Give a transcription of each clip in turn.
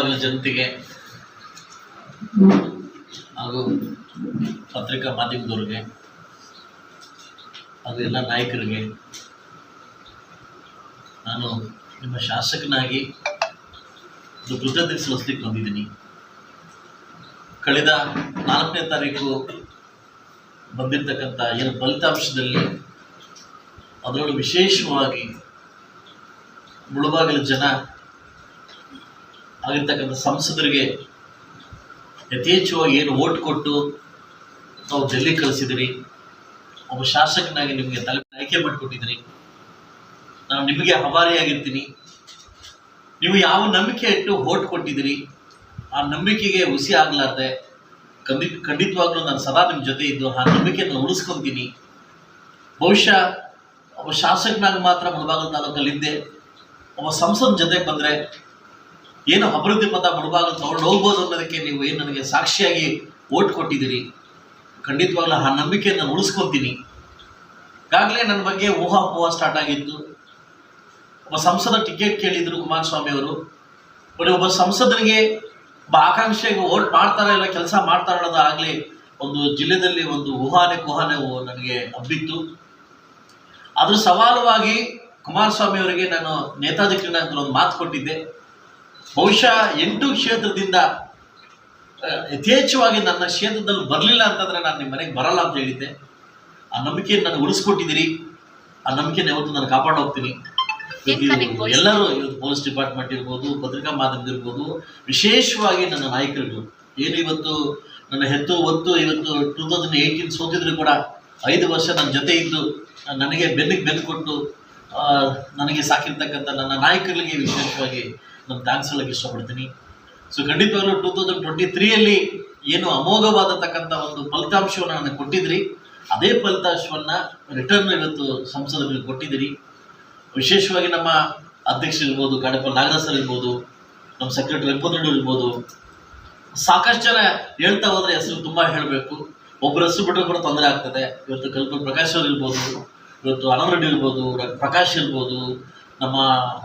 ಮುಳಬಾಗಿಲ ಜನತೆಗೆ ಹಾಗೂ ಪತ್ರಿಕಾ ಮಾಧ್ಯಮದವ್ರಿಗೆ ಹಾಗೂ ಎಲ್ಲ ನಾಯಕರಿಗೆ ನಾನು ನಿಮ್ಮ ಶಾಸಕನಾಗಿ ಒಂದು ಕೃತಜ್ಞತೆ ಸಲ್ಲಿಸ್ಲಿಕ್ಕೆ ಬಂದಿದ್ದೀನಿ. ಕಳೆದ ನಾಲ್ಕನೇ ತಾರೀಕು ಬಂದಿರತಕ್ಕಂಥ ಏನು ಫಲಿತಾಂಶದಲ್ಲಿ ಅದರೊಳಗೆ ವಿಶೇಷವಾಗಿ ಮುಳುಬಾಗಿಲು ಜನ ಆಗಿರ್ತಕ್ಕಂಥ ಸಂಸದರಿಗೆ ಯಥೇಚ್ಛವಾಗಿ ಏನು ಓಟ್ ಕೊಟ್ಟು ತಾವು ಜಲ್ಲಿ ಕಳಿಸಿದಿರಿ, ಒಬ್ಬ ಶಾಸಕನಾಗಿ ನಿಮಗೆ ತಲೆ ಆಯ್ಕೆ ಮಾಡಿಕೊಟ್ಟಿದ್ದೀರಿ ನಾನು ನಿಮಗೆ ಅಭಾರಿಯಾಗಿರ್ತೀನಿ ನೀವು ಯಾವ ನಂಬಿಕೆ ಇಟ್ಟು ಓಟ್ ಕೊಟ್ಟಿದ್ದೀರಿ ಆ ನಂಬಿಕೆಗೆ ಹುಸಿ ಆಗಲಾರ್ದೆ ಖಂಡಿತ ಖಂಡಿತವಾಗ್ಲೂ ನಾನು ಸದಾ ನಿಮ್ಮ ಜೊತೆ ಇದ್ದು ಆ ನಂಬಿಕೆಯನ್ನು ಉಳಿಸ್ಕೊಂತೀನಿ. ಬಹುಶಃ ಒಬ್ಬ ಶಾಸಕನಾಗಿ ಮಾತ್ರ ಮುಳಬಾಗಲ ತಾಲೂಕಲ್ಲಿದ್ದೆ, ಒಬ್ಬ ಸಂಸದ ಜೊತೆಗೆ ಬಂದರೆ ಏನು ಅಭಿವೃದ್ಧಿ ಪದ ಬಡಭಾಗ ತಗೊಂಡು ಹೋಗ್ಬೋದು ಅನ್ನೋದಕ್ಕೆ ನೀವು ಏನು ನನಗೆ ಸಾಕ್ಷಿಯಾಗಿ ಓಟ್ ಕೊಟ್ಟಿದ್ದೀರಿ? ಖಂಡಿತವಾಗ್ಲೂ ಆ ನಂಬಿಕೆಯನ್ನು ಉಳಿಸ್ಕೊತೀನಿ. ಈಗಾಗಲೇ ನನ್ನ ಬಗ್ಗೆ ಊಹಾಪೋಹ ಸ್ಟಾರ್ಟ್ ಆಗಿತ್ತು. ಒಬ್ಬ ಸಂಸದ ಟಿಕೆಟ್ ಕೇಳಿದ್ರು ಕುಮಾರಸ್ವಾಮಿ ಅವರು. ಬರೀ ಒಬ್ಬ ಸಂಸದನಿಗೆ ಒಬ್ಬ ಆಕಾಂಕ್ಷೆಗೆ ಓಟ್ ಮಾಡ್ತಾರ ಇಲ್ಲ ಕೆಲಸ ಮಾಡ್ತಾರ ಅನ್ನೋದು ಆಗಲಿ ಒಂದು ಜಿಲ್ಲೆಯಲ್ಲಿ ಒಂದು ಊಹಾನೆ ಕುಹಾನೆ ನನಗೆ ಹಬ್ಬಿತ್ತು. ಅದ್ರ ಸವಾಲುವಾಗಿ ಕುಮಾರಸ್ವಾಮಿ ಅವರಿಗೆ ನಾನು ನೇತಾಜಿ ಕ್ರೀಡಾಂಗಣ ಒಂದು ಮಾತು ಕೊಟ್ಟಿದ್ದೆ. ಬಹುಶಃ ಎಂಟು ಕ್ಷೇತ್ರದಿಂದ ಯಥೇಚ್ಛವಾಗಿ ನನ್ನ ಕ್ಷೇತ್ರದಲ್ಲಿ ಬರಲಿಲ್ಲ ಅಂತಂದ್ರೆ ನಾನು ನಿಮ್ಮ ಮನೆಗೆ ಬರಲ್ಲ ಅಂತ ಹೇಳಿದ್ದೆ. ಆ ನಂಬಿಕೆಯನ್ನು ನಾನು ಉಳಿಸ್ಕೊಟ್ಟಿದ್ದೀರಿ. ಆ ನಂಬಿಕೆನ ಯಾವತ್ತು ನಾನು ಕಾಪಾಡಿ ಹೋಗ್ತೀನಿ. ಎಲ್ಲರೂ ಇವತ್ತು ಪೊಲೀಸ್ ಡಿಪಾರ್ಟ್ಮೆಂಟ್ ಇರ್ಬೋದು ಪತ್ರಿಕಾ ಮಾಧ್ಯಮ ಇರ್ಬೋದು ವಿಶೇಷವಾಗಿ ನನ್ನ ನಾಯಕರುಗಳು ಏನು ಇವತ್ತು ನನ್ನ ಹೆತ್ತು ಒತ್ತು ಇವತ್ತು ಟೂ ತೌಸಂಡ್ ಏಯ್ಟೀನ್ ಸೋತಿದ್ರು ಕೂಡ ಐದು ವರ್ಷ ನನ್ನ ಜೊತೆ ಇದ್ದು ನನಗೆ ಬೆನ್ನಿಗೆ ಬೆನ್ನು ಕೊಟ್ಟು ನನಗೆ ಸಾಕಿರ್ತಕ್ಕಂಥ ನನ್ನ ನಾಯಕರಿಗೆ ವಿಶೇಷವಾಗಿ ನಾನು ಥ್ಯಾಂಕ್ಸ್ ಹೇಳಕ್ಕೆ ಇಷ್ಟಪಡ್ತೀನಿ. ಸೊ ಖಂಡಿತವಾಗ್ಲೂ ಟೂ ತೌಸಂಡ್ ಟ್ವೆಂಟಿ ತ್ರೀಯಲ್ಲಿ ಏನು ಅಮೋಘವಾದತಕ್ಕಂಥ ಒಂದು ಫಲಿತಾಂಶವನ್ನು ನನಗೆ ಕೊಟ್ಟಿದ್ರಿ. ಅದೇ ಫಲಿತಾಂಶವನ್ನು ರಿಟರ್ನ್ ಇವತ್ತು ಸಂಸದರಿಗೆ ಕೊಟ್ಟಿದ್ದೀರಿ. ವಿಶೇಷವಾಗಿ ನಮ್ಮ ಅಧ್ಯಕ್ಷರಿರ್ಬೋದು ಕಾಡಪ್ಪ ನಾಗರಾಜ್ ಸರ್ ಇರ್ಬೋದು, ನಮ್ಮ ಸೆಕ್ರೆಟರಿ ವೆಂಕಟರೆಡ್ಡಿ ಇರ್ಬೋದು. ಸಾಕಷ್ಟು ಜನ ಹೇಳ್ತಾ ಹೋದ್ರೆ ಹೆಸರು ತುಂಬ ಹೇಳಬೇಕು. ಒಬ್ಬರು ಹೆಸರು ಬಿಟ್ಟರೆ ಕೂಡ ತೊಂದರೆ ಆಗ್ತದೆ. ಇವತ್ತು ಕಲ್ಪಲ್ ಪ್ರಕಾಶ್ ಅವ್ರು ಇರ್ಬೋದು, ಇವತ್ತು ಅನಂತ ರೆಡ್ಡಿ ಇರ್ಬೋದು, ಪ್ರಕಾಶ್ ಇರ್ಬೋದು ನಮ್ಮ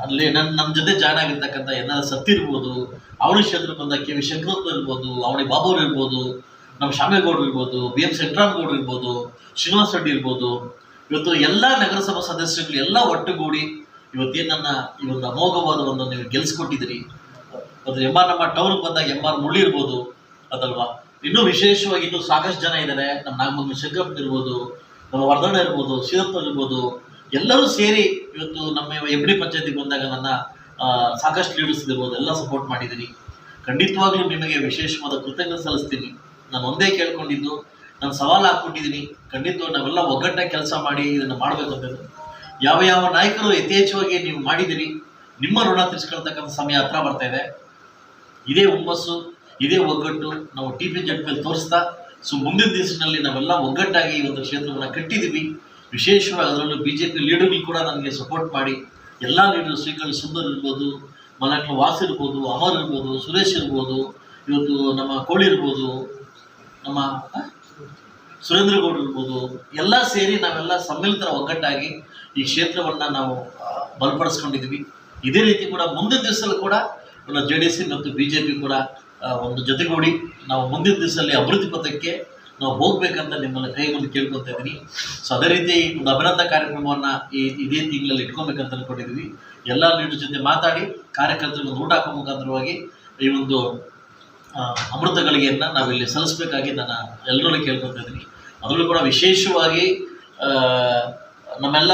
ಅಲ್ಲಿ ನನ್ನ ನಮ್ಮ ಜೊತೆ ಜಾಯ್ನ್ ಆಗಿರ್ತಕ್ಕಂಥ ಏನಾದ್ರು ಇರ್ಬೋದು, ಅವಳಿ ಕ್ಷೇತ್ರ ಬಂದ ಕೆ ವಿ ಶಂಕರಪ್ಪ ಇರ್ಬೋದು, ಅವಳಿ ಬಾಬೂರು ಇರ್ಬೋದು, ನಮ್ಮ ಶಾಮೇಗೌಡರು ಇರ್ಬೋದು, ಬಿ ಎಂ ಗೌಡ್ರು ಇರ್ಬೋದು, ಶ್ರೀನಿವಾಸ ರೆಡ್ಡಿ ಇರ್ಬೋದು, ಇವತ್ತು ಎಲ್ಲ ನಗರಸಭಾ ಸದಸ್ಯರುಗಳು ಎಲ್ಲ ಒಟ್ಟುಗೂಡಿ ಇವತ್ತೇನು ನನ್ನ ಈ ಒಂದು ಅಮೋಘವಾದ ಒಂದು ನೀವು ಗೆಲ್ಸ್ಕೊಟ್ಟಿದ್ದೀರಿ. ಅದು ಎಂ ಆರ್ ನಮ್ಮ ಟೌನ್ಗೆ ಬಂದಾಗ ಎಂ ಆರ್ ಮುಳ್ಳಿ ಇರ್ಬೋದು, ಅದಲ್ವಾ? ಇನ್ನೂ ವಿಶೇಷವಾಗಿ ಇನ್ನೂ ಸಾಕಷ್ಟು ಜನ ಇದ್ದಾರೆ ನಮ್ಮ ನಾಗಮಂಗಲ ಶಂಕರಪ್ಪ ಇರ್ಬೋದು, ನಮ್ಮ ವರ್ಧನ ಇರ್ಬೋದು, ಸೀರಪ್ಪ ಇರ್ಬೋದು ಎಲ್ಲರೂ ಸೇರಿ ಇವತ್ತು ನಮ್ಮ ಎಬ್ಡಿ ಪಂಚಾಯತಿಗೆ ಬಂದಾಗ ನನ್ನ ಸಾಕಷ್ಟು ಲೀಡರ್ಸ್ ಇರ್ಬೋದು, ಎಲ್ಲ ಸಪೋರ್ಟ್ ಮಾಡಿದ್ದೀನಿ. ಖಂಡಿತವಾಗ್ಲೂ ನಿಮಗೆ ವಿಶೇಷವಾದ ಕೃತಜ್ಞತೆ ಸಲ್ಲಿಸ್ತೀನಿ. ನಾನು ಒಂದೇ ಕೇಳ್ಕೊಂಡಿದ್ದು, ನಾನು ಸವಾಲು ಹಾಕ್ಕೊಂಡಿದ್ದೀನಿ ಖಂಡಿತವಾಗಿ ನಾವೆಲ್ಲ ಒಗ್ಗಟ್ಟಾಗಿ ಕೆಲಸ ಮಾಡಿ ಇದನ್ನು ಮಾಡಬೇಕು ಯಾವ ಯಾವ ನಾಯಕರು ಯಥೇಚ್ಛವಾಗಿ ನೀವು ಮಾಡಿದ್ದೀರಿ, ನಿಮ್ಮ ಋಣ ತೀರ್ಸ್ಕೊಳ್ತಕ್ಕಂಥ ಸಮಯ ಹತ್ರ ಬರ್ತಾ ಇದೆ. ಇದೇ ಹುಮ್ಮಸ್ಸು, ಇದೇ ಒಗ್ಗಟ್ಟು ನಾವು ಟಿ ಪಿ ಜಡ್ ಮೇಲೆ ತೋರಿಸ್ತಾ, ಸೊ ಮುಂದಿನ ದಿವಸದಲ್ಲಿ ನಾವೆಲ್ಲ ಒಗ್ಗಟ್ಟಾಗಿ ಈ ಒಂದು ಕ್ಷೇತ್ರವನ್ನು ಕಟ್ಟಿದ್ದೀವಿ. ವಿಶೇಷವಾಗಿ ಅದರಲ್ಲೂ ಬಿ ಜೆ ಪಿ ಲೀಡರ್ಗಳು ಕೂಡ ನನಗೆ ಸಪೋರ್ಟ್ ಮಾಡಿ, ಎಲ್ಲ ಲೀಡರ್ ಶ್ರೀಕಲ್ ಸುಂದರ್ ಇರ್ಬೋದು ಮಲಕ್ಲ ವಾಸ್ ಇರ್ಬೋದು, ಅಮರ್ ಇರ್ಬೋದು, ಸುರೇಶ್ ಇರ್ಬೋದು, ಇವತ್ತು ನಮ್ಮ ಕೋಳಿ ಇರ್ಬೋದು, ನಮ್ಮ, ಆ? ಸುರೇಂದ್ರ ಗೌಡ್ರು ಇರ್ಬೋದು, ಎಲ್ಲ ಸೇರಿ ನಾವೆಲ್ಲ ಸಮ್ಮಿಲಿತರ ಒಗ್ಗಟ್ಟಾಗಿ ಈ ಕ್ಷೇತ್ರವನ್ನು ನಾವು ಬಲಪಡಿಸ್ಕೊಂಡಿದ್ವಿ ಇದೇ ರೀತಿ ಕೂಡ ಮುಂದಿನ ದಿವಸದಲ್ಲಿ ಕೂಡ ಜೆ ಡಿ ಎಸ್ ಮತ್ತು ಬಿ ಜೆ ಪಿ ಕೂಡ ಒಂದು ಜೊತೆಗೂಡಿ ನಾವು ಮುಂದಿನ ದಿವಸದಲ್ಲಿ ಅಭಿವೃದ್ಧಿ ಪಥಕ್ಕೆ ನಾವು ಹೋಗ್ಬೇಕಂತ ನಿಮ್ಮನ್ನ ಕೈ ಮುಂದೆ ಕೇಳ್ಕೊತಾ ಇದ್ದೀನಿ. ಸೊ ಅದೇ ರೀತಿ ಒಂದು ಅಭಿನಂದನಾ ಕಾರ್ಯಕ್ರಮವನ್ನು ಈ ಇದೇ ತಿಂಗಳಲ್ಲಿ ಇಟ್ಕೊಬೇಕಂತ ಅನ್ಕೊಂಡಿದೀವಿ ಎಲ್ಲ ಲೀಡರ್ ಜೊತೆ ಮಾತಾಡಿ ಕಾರ್ಯಕರ್ತರಿಗೆ ಒಂದು ಊಟ ಹಾಕೋ ಮುಖಾಂತರವಾಗಿ ಈ ಒಂದು ಅಮೃತ ಗಳಿಗೆಯನ್ನು ನಾವಿಲ್ಲಿ ಸಲ್ಲಿಸ್ಬೇಕಾಗಿ ನಾನು ಎಲ್ಲರಲ್ಲೂ ಕೇಳ್ಕೊತಾ ಇದ್ದೀನಿ. ಅದರಲ್ಲೂ ಕೂಡ ವಿಶೇಷವಾಗಿ ನಮ್ಮೆಲ್ಲ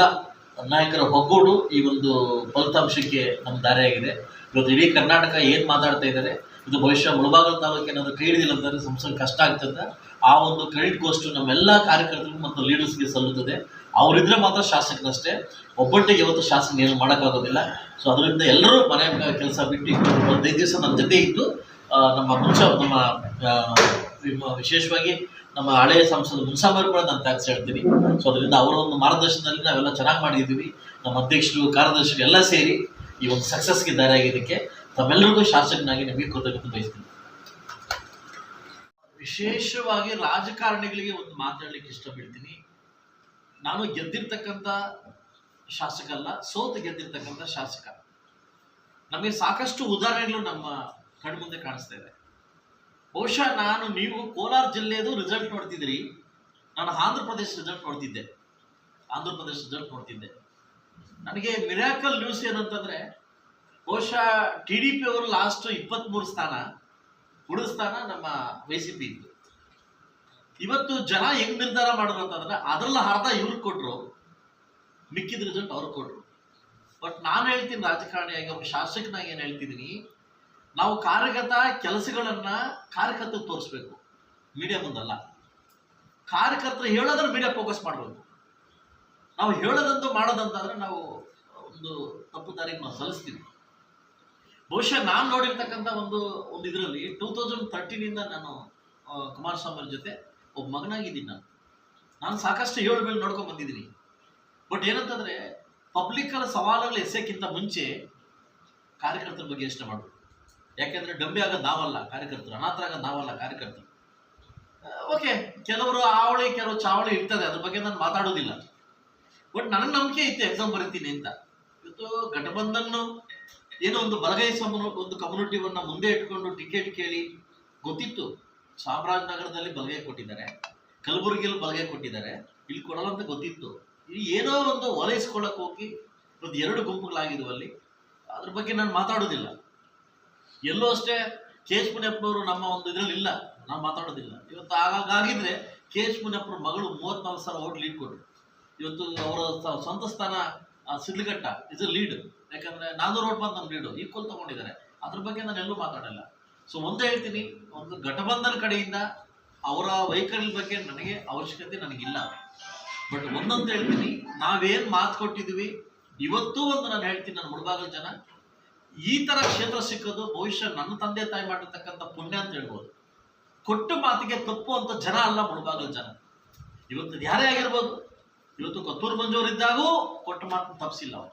ನಾಯಕರ ಒಗ್ಗೂಡು ಈ ಒಂದು ಫಲಿತಾಂಶಕ್ಕೆ ನಮ್ಮ ದಾರಿಯಾಗಿದೆ. ಇವತ್ತು ಇಡೀ ಕರ್ನಾಟಕ ಏನು ಮಾತಾಡ್ತಾ ಇದ್ದಾರೆ, ಇದು ಭವಿಷ್ಯ ಮುಳಬಾಗಲ ತಾಲೂಕು ಏನಾದರೂ ಕೈ ಅಂತಂದರೆ ಸಂಸ್ಥೆ ಕಷ್ಟ ಆಗ್ತದೆ ಆ ಒಂದು ಕ್ರೆಡಿಟ್ ಗೋಸ್ಟು ನಮ್ಮೆಲ್ಲ ಕಾರ್ಯಕರ್ತರಿಗೂ ಮತ್ತು ಲೀಡರ್ಸ್ಗೆ ಸಲ್ಲುತ್ತದೆ. ಅವರಿದ್ರೆ ಮಾತ್ರ ಶಾಸಕರಷ್ಟೇ ಒಬ್ಬಟ್ಟಿಗೆ ಇವತ್ತು ಶಾಸಕ ಏನು ಮಾಡೋಕ್ಕಾಗೋದಿಲ್ಲ. ಸೊ ಅದರಿಂದ ಎಲ್ಲರೂ ಮನೆ ಕೆಲಸ ಬಿಟ್ಟು ಒಂದೈದು ದಿವಸ ನನ್ನ ಜೊತೆ ಇದ್ದು ನಮ್ಮ ಮುಂಚ ನಮ್ಮ ವಿಶೇಷವಾಗಿ ನಮ್ಮ ಹಳೆಯ ಸಂಸದ ಮುನ್ಸಾಮರು ಕೂಡ ನಾನು ಥ್ಯಾಂಕ್ಸ್ ಹೇಳ್ತೀನಿ. ಸೊ ಅದರಿಂದ ಅವರ ಒಂದು ಮಾರ್ಗದರ್ಶನದಲ್ಲಿ ನಾವೆಲ್ಲ ಚೆನ್ನಾಗಿ ಮಾಡಿದ್ದೀವಿ ನಮ್ಮ ಅಧ್ಯಕ್ಷರು ಕಾರ್ಯದರ್ಶಿಗಳು ಎಲ್ಲ ಸೇರಿ ಈ ಒಂದು ಸಕ್ಸಸ್ಗೆ ದಾರಿಯಾಗಿದ್ದಕ್ಕೆ ತಮ್ಮೆಲ್ಲರಿಗೂ ಶಾಸಕನಾಗಿ ನಿಮಗೆ ಕೃತಜ್ಞತೆ ಬಯಸ್ತೀನಿ. ವಿಶೇಷವಾಗಿ ರಾಜಕಾರಣಿಗಳಿಗೆ ಒಂದು ಮಾತಾಡ್ಲಿಕ್ಕೆ ಇಷ್ಟಪಡ್ತೀನಿ. ನಾನು ಗೆದ್ದಿರ್ತಕ್ಕಂಥ ಶಾಸಕ ಅಲ್ಲ ಸೋತು ಗೆದ್ದಿರ್ತಕ್ಕಂಥ ಶಾಸಕ. ನಮಗೆ ಸಾಕಷ್ಟು ಉದಾಹರಣೆಗಳು ನಮ್ಮ ಕಣ್ಮುಂದೆ ಕಾಣಿಸ್ತಾ ಇದೆ. ಬಹುಶಃ ನಾನು ನೀವು ಕೋಲಾರ ಜಿಲ್ಲೆಯದು ರಿಸಲ್ಟ್ ನೋಡ್ತಿದ್ರಿ ನಾನು ಆಂಧ್ರ ಪ್ರದೇಶ ರಿಸಲ್ಟ್ ನೋಡ್ತಿದ್ದೆ. ಆಂಧ್ರ ಪ್ರದೇಶ ರಿಸಲ್ಟ್ ನೋಡ್ತಿದ್ದೆ. ನನಗೆ ಮಿರಾಕಲ್ ನ್ಯೂಸ್ ಏನಂತಂದ್ರೆ, ಬಹುಶಃ ಟಿ ಡಿ ಪಿ ಅವರು ಲಾಸ್ಟ್ ಇಪ್ಪತ್ತ್ಮೂರು ಸ್ಥಾನ, ಉಳಿದ ಸ್ಥಾನ ನಮ್ಮ ವೈ ಸಿ ಪಿ ಇತ್ತು. ಇವತ್ತು ಜನ ಹೆಂಗ್ ನಿರ್ಧಾರ ಮಾಡಿದ್ರು ಅಂತಂದ್ರೆ, ಅದ್ರಲ್ಲ ಅರ್ಧ ಇವ್ರಿಗೆ ಕೊಟ್ರು, ಮಿಕ್ಕಿದ ರಿಸಲ್ಟ್ ಅವ್ರಿಗೆ ಕೊಟ್ರು. ಬಟ್ ನಾನು ಹೇಳ್ತೀನಿ ರಾಜಕಾರಣಿಯಾಗಿ ಒಬ್ಬ ಶಾಸಕನಾಗಿ ಏನು ಹೇಳ್ತಿದ್ದೀನಿ, ನಾವು ಕಾರ್ಯಗತ ಕೆಲಸಗಳನ್ನ ಕಾರ್ಯಕರ್ತರು ತೋರಿಸ್ಬೇಕು, ಮೀಡಿಯಾ ಮುಂದಲ್ಲ. ಕಾರ್ಯಕರ್ತರು ಹೇಳೋದ್ರ ಮೀಡಿಯಾ ಫೋಕಸ್ ಮಾಡಬೇಕು. ನಾವು ಹೇಳೋದಂತೂ ಮಾಡೋದಂತಂದ್ರೆ ನಾವು ಒಂದು ತಪ್ಪು ದಾರಿಗೆ ನಾವು ಸಲ್ಲಿಸ್ತೀವಿ. ಬಹುಶಃ ನಾನು ನೋಡಿರ್ತಕ್ಕಂಥ ಒಂದು ಒಂದು ಇದರಲ್ಲಿ ಟೂ ತೌಸಂಡ್ ತರ್ಟೀನಿಂದ ನಾನು ಕುಮಾರಸ್ವಾಮಿಯವ್ರ ಜೊತೆ ಒಬ್ಬ ಮಗನಾಗಿದ್ದೀನಿ ನಾನು. ನಾನು ಸಾಕಷ್ಟು ಏಳು ಮೇಲೆ ನೋಡ್ಕೊಂಡು ಬಂದಿದ್ದೀನಿ. ಬಟ್ ಏನಂತಂದ್ರೆ ಪಬ್ಲಿಕ್ಕಲ್ಲಿ ಸವಾಲುಗಳು ಎಸೆಕ್ಕಿಂತ ಮುಂಚೆ ಕಾರ್ಯಕರ್ತರ ಬಗ್ಗೆ ಯೋಚನೆ ಮಾಡಬೇಕು. ಯಾಕೆಂದ್ರೆ ಡಂಬಿ ಆಗೋದು ನಾವಲ್ಲ ಕಾರ್ಯಕರ್ತರು ಅನಾಥರಾಗೋದು ನಾವಲ್ಲ ಕಾರ್ಯಕರ್ತರು. ಓಕೆ, ಕೆಲವರು ಆವಳಿ ಕೆಲವು ಚಾವಳಿ ಇರ್ತದೆ, ಅದ್ರ ಬಗ್ಗೆ ನಾನು ಮಾತಾಡೋದಿಲ್ಲ. ಬಟ್ ನನ್ನ ನಂಬಿಕೆ ಇತ್ತು ಎಕ್ಸಾಮ್ ಬರೀತೀನಿ ಅಂತ. ಇವತ್ತು ಘಟಬಂಧನ್ ಏನೋ ಒಂದು ಬಲಗೈ ಸಮನು, ಒಂದು ಕಮ್ಯುನಿಟಿವನ್ನ ಮುಂದೆ ಇಟ್ಕೊಂಡು ಟಿಕೆಟ್ ಕೇಳಿ ಗೊತ್ತಿತ್ತು. ಚಾಮರಾಜನಗರದಲ್ಲಿ ಬಲಗೈ ಕೊಟ್ಟಿದ್ದಾರೆ. ಕಲಬುರಗಿಯಲ್ಲಿ ಬಲಗೈ ಕೊಟ್ಟಿದ್ದಾರೆ. ಇಲ್ಲಿ ಕೊಡಲ್ಲ ಅಂತ ಗೊತ್ತಿತ್ತು. ಇಲ್ಲಿ ಏನೋ ಒಂದು ಓಲೈಸ್ಕೊಳ್ಳಕ್ ಹೋಗಿ ಒಂದು ಎರಡು ಗುಂಪುಗಳಾಗಿದ್ವು ಅಲ್ಲಿ ಅದ್ರ ಬಗ್ಗೆ ನಾನು ಮಾತಾಡೋದಿಲ್ಲ. ಎಲ್ಲೋ ಅಷ್ಟೇ ಕೆ ಎಚ್ ಮುನಿಯಪ್ಪನವರು ನಮ್ಮ ಒಂದು ಇದರಲ್ಲಿ ಇಲ್ಲ. ನಾವು ಮಾತಾಡೋದಿಲ್ಲ. ಇವತ್ತು ಆಗಾಗಿದ್ರೆ ಕೆ ಎಚ್ ಮುನಿಯಪ್ಪನ ಮಗಳು ಮೂವತ್ನಾಲ್ಕು ಸಾವಿರ ಓಟ್ ಲೀಡ್ ಕೊಟ್ಟರು ಇವತ್ತು ಅವರ ಸ್ವಂತ ಸ್ಥಾನ ಆ, ಸಿಡ್ಲಘಟ್ಟ ಇಸ್ ಲೀಡ್ ಯಾಕಂದ್ರೆ ನಾನು ರೋಡ್ ಬಂದು ನಮ್ಮ ಲೀಡು ಈಕ್ವಲ್ ತಗೊಂಡಿದ್ದಾರೆ ಅದ್ರ ಬಗ್ಗೆ ನಾನು ಎಲ್ಲೂ ಮಾತಾಡಲ್ಲ. ಸೊ ಒಂದು ಹೇಳ್ತೀನಿ ಒಂದು ಘಟಬಂಧನ ಕಡೆಯಿಂದ ಅವರ ವೈಖರಿ ಬಗ್ಗೆ ನನಗೆ ಅವಶ್ಯಕತೆ ನನಗಿಲ್ಲ. ಬಟ್ ಒಂದಂತ ಹೇಳ್ತೀನಿ ನಾವೇನ್ ಮಾತು ಕೊಟ್ಟಿದೀವಿ ಇವತ್ತೂ ಒಂದು ನಾನು ಹೇಳ್ತೀನಿ ನನ್ನ ಮುಡಬಾಗಲ ಜನ. ಈ ತರ ಕ್ಷೇತ್ರ ಸಿಕ್ಕೋದು ಭವಿಷ್ಯ ನನ್ನ ತಂದೆ ತಾಯಿ ಮಾಡಿರ್ತಕ್ಕಂಥ ಪುಣ್ಯ ಅಂತ ಹೇಳ್ಬೋದು. ಕೊಟ್ಟು ಮಾತಿಗೆ ತಪ್ಪು ಅಂತ ಜನ ಅಲ್ಲ ಮುಡಬಾಗಲ ಜನ. ಇವತ್ತು ಯಾರೇ ಆಗಿರ್ಬೋದು ಇವತ್ತು ಕತ್ತೂರು ಮಂಜೂರು ಇದ್ದಾಗೂ ಕೊಟ್ಟ ಮಾತು ತಪ್ಪಿಸಿಲ್ಲ ಅವರು.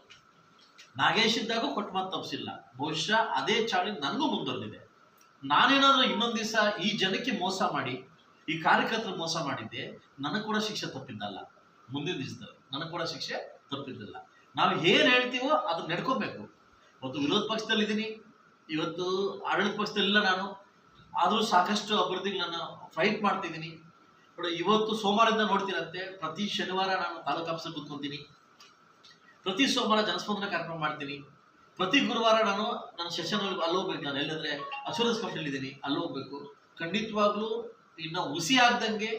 ನಾಗೇಶ್ ಇದ್ದಾಗೂ ಕೊಟ್ಟ ಮಾತು ತಪ್ಪಿಸಿಲ್ಲ ಬಹುಶಃ ಅದೇ ಚಾಳಿ ನನಗೂ ಮುಂದುವರೆದಿದೆ. ನಾನೇನಾದ್ರೂ ಇನ್ನೊಂದು ದಿವಸ ಈ ಜನಕ್ಕೆ ಮೋಸ ಮಾಡಿ, ಈ ಕಾರ್ಯಕರ್ತರು ಮೋಸ ಮಾಡಿದ್ದೆ ನನಗೆ ಕೂಡ ಶಿಕ್ಷೆ ತಪ್ಪಿದ್ದಲ್ಲ. ಮುಂದಿನ ದಿವಸದಲ್ಲಿ ನನಗೆ ಕೂಡ ಶಿಕ್ಷೆ ತಪ್ಪಿದ್ದಲ್ಲ. ನಾವು ಏನು ಹೇಳ್ತೀವೋ ಅದನ್ನ ನಡ್ಕೋಬೇಕು. ಇವತ್ತು ವಿರೋಧ ಪಕ್ಷದಲ್ಲಿದ್ದೀನಿ, ಇವತ್ತು ಆಡಳಿತ ಪಕ್ಷದಲ್ಲಿಲ್ಲ ನಾನು. ಆದರೂ ಸಾಕಷ್ಟು ಅಭಿವೃದ್ಧಿಗಳನ್ನ ಫೈಟ್ ಮಾಡ್ತಿದ್ದೀನಿ. ಇವತ್ತು ಸೋಮವಾರದಿಂದ ನೋಡ್ತೀರಂತೆ ಪ್ರತಿ ಶನಿವಾರ ನಾನು ತಾಲೂಕು ಆಫೀಸಲ್ಲಿ ಕೂತ್ಕೊಂತೀನಿ. ಪ್ರತಿ ಸೋಮವಾರ ಜನಸ್ಪಂದನ ಕಾರ್ಯಕ್ರಮ ಮಾಡ್ತೀನಿ. ಪ್ರತಿ ಗುರುವಾರ ನಾನು ನನ್ನ ಸೆಷನ್ ಅಲ್ಲಿ ಹೋಗ್ಬೇಕು. ನಾನು ಎಲ್ಲಂದ್ರೆ ಅಶೂರೆನ್ಸ್ ಕಂಪ್ನಿಲಿ ಇದ್ದೀನಿ. ಅಲ್ಲಿ ಹೋಗ್ಬೇಕು. ಖಂಡಿತವಾಗ್ಲೂ ಇನ್ನು ಹುಸಿ ಆಗ್ದಂಗೆ,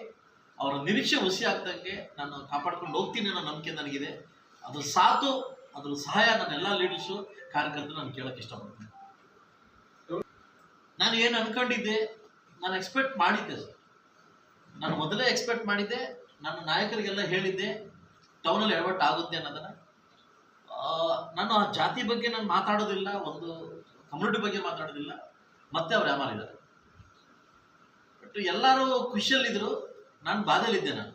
ಅವರ ನಿರೀಕ್ಷೆ ಹುಸಿ ಆಗ್ದಂಗೆ ನಾನು ಕಾಪಾಡ್ಕೊಂಡು ಹೋಗ್ತೀನಿ ಅನ್ನೋ ನಂಬಿಕೆ ನನಗಿದೆ. ಅದ್ರ ಸಾತು, ಅದ್ರ ಸಹಾಯ ನನ್ನ ಎಲ್ಲ ಲೀಡರ್ಸು, ಕಾರ್ಯಕರ್ತರು ನಾನು ಕೇಳಕ್ಕೆ ಇಷ್ಟಪಡ್ತೀನಿ. ನಾನು ಏನು ಅನ್ಕೊಂಡಿದ್ದೆ, ನಾನು ಎಕ್ಸ್ಪೆಕ್ಟ್ ಮಾಡಿದ್ದೆ ಸರ್. ನಾನು ಮೊದಲೇ ಎಕ್ಸ್ಪೆಕ್ಟ್ ಮಾಡಿದ್ದೆ, ನನ್ನ ನಾಯಕರಿಗೆಲ್ಲ ಹೇಳಿದ್ದೆ ಟೌನಲ್ಲಿ ಎಡವಟ್ ಆಗುತ್ತೆ ಅನ್ನೋದನ್ನ. ನಾನು ಆ ಜಾತಿ ಬಗ್ಗೆ ನಾನು ಮಾತಾಡೋದಿಲ್ಲ, ಒಂದು ಕಮ್ಯುನಿಟಿ ಬಗ್ಗೆ ಮಾತಾಡೋದಿಲ್ಲ, ಮತ್ತೆ ಅವ್ರು ಯಾಮಾರಿದ್ದಾರೆ ಬಟ್ ಎಲ್ಲರೂ ಖುಷಿಯಲ್ಲಿದ್ದರು ನಾನು ಬಾಧೆಯಲ್ಲಿದ್ದೆ ನಾನು.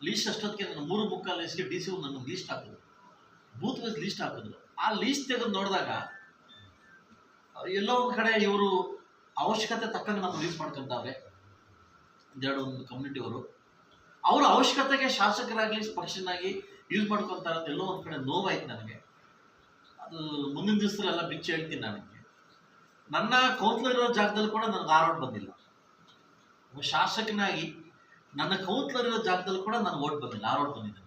ಲೀಸ್ಟ್ ಅಷ್ಟೊತ್ತಿಗೆ ನನ್ನ ಮೂರು ಮುಕ್ಕಾಲು ಲೀಸ್ಟ್ಗೆ ಡಿ ಸಿ ನನ್ನ ಲೀಸ್ಟ್ ಹಾಕಿದ್ರು. ಬೂತ್ ವೈಸ್ ಲೀಸ್ಟ್ ಹಾಕಿದ್ರು. ಆ ಲೀಸ್ಟ್ ತೆಗೆದು ನೋಡಿದಾಗ, ಎಲ್ಲೋ ಒಂದು ಕಡೆ ಇವರು ಅವಶ್ಯಕತೆ ತಕ್ಕಂಗೆ ನಮ್ಮ ರಿಲೀಸ್ ಮಾಡ್ಕೊಂತಾವ್ರೆ. ಒಂದೆರಡು ಒಂದು ಕಮ್ಯುನಿಟಿ ಅವರು, ಅವರ ಅವಶ್ಯಕತೆಗೆ ಶಾಸಕರಾಗಲಿ ಪಕ್ಷನಾಗಿ ಯೂಸ್ ಮಾಡ್ಕೊತಾರೆ ಅಂತ ಎಲ್ಲೋ ಒಂದು ಕಡೆ ನೋವಾಯ್ತು ನನಗೆ. ಅದು ಮುಂದಿನ ದಿವಸದಲ್ಲೆಲ್ಲ ಬಿಚ್ಚಿ ಹೇಳ್ತೀನಿ ನನಗೆ. ನನ್ನ ಕೌನ್ಸಿಲರ್ ಇರೋ ಜಾಗದಲ್ಲಿ ಕೂಡ ನನಗೆ ಆರೋಟ್ ಬಂದಿಲ್ಲ. ಒಬ್ಬ ಶಾಸಕನಾಗಿ ನನ್ನ ಕೌನ್ಸಿಲರ್ ಇರೋ ಜಾಗದಲ್ಲಿ ಕೂಡ ನನಗೆ ಓಟ್ ಬಂದಿಲ್ಲ ಆರೋಟ್ ಬಂದಿದೆ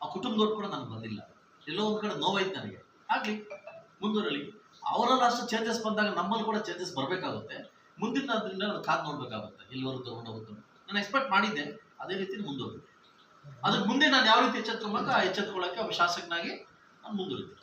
ಆ ಕುಟುಂಬದವ್ರು ಕೂಡ ನನಗೆ ಬಂದಿಲ್ಲ. ಎಲ್ಲೋ ಒಂದು ಕಡೆ ನೋವಾಯ್ತು ನನಗೆ. ಆಗ್ಲಿ ಮುಂದೂರಲ್ಲಿ ಅವರಲ್ಲಿ ಅಷ್ಟು ಚೇಂಜಸ್ ಬಂದಾಗ ನಮ್ಮಲ್ಲಿ ಕೂಡ ಚೇಂಜಸ್ ಬರಬೇಕಾಗುತ್ತೆ. ಮುಂದಿನ ಅದರಿಂದ ಕಾದು ನೋಡ್ಬೇಕಾಗುತ್ತೆ. ಎಲ್ಲಿವರೆಗೂ ತಗೊಂಡು ಹೋಗುತ್ತೆ ನಾನು ಎಕ್ಸ್ಪೆಕ್ಟ್ ಮಾಡಿದ್ದೆ. ಅದೇ ರೀತಿ ಮುಂದುವರಿದೆ ಅದಕ್ಕೆ ಮುಂದೆ ನಾನು ಯಾವ ರೀತಿ ಎಚ್ಚೆತ್ಕೊಬೇಕು ಆ ಎಚ್ಚೆತ್ಕೊಳ್ಳೋಕೆ ಒಬ್ಬ ಶಾಸಕನಾಗಿ ನಾನು ಮುಂದುವರಿತೀನಿ.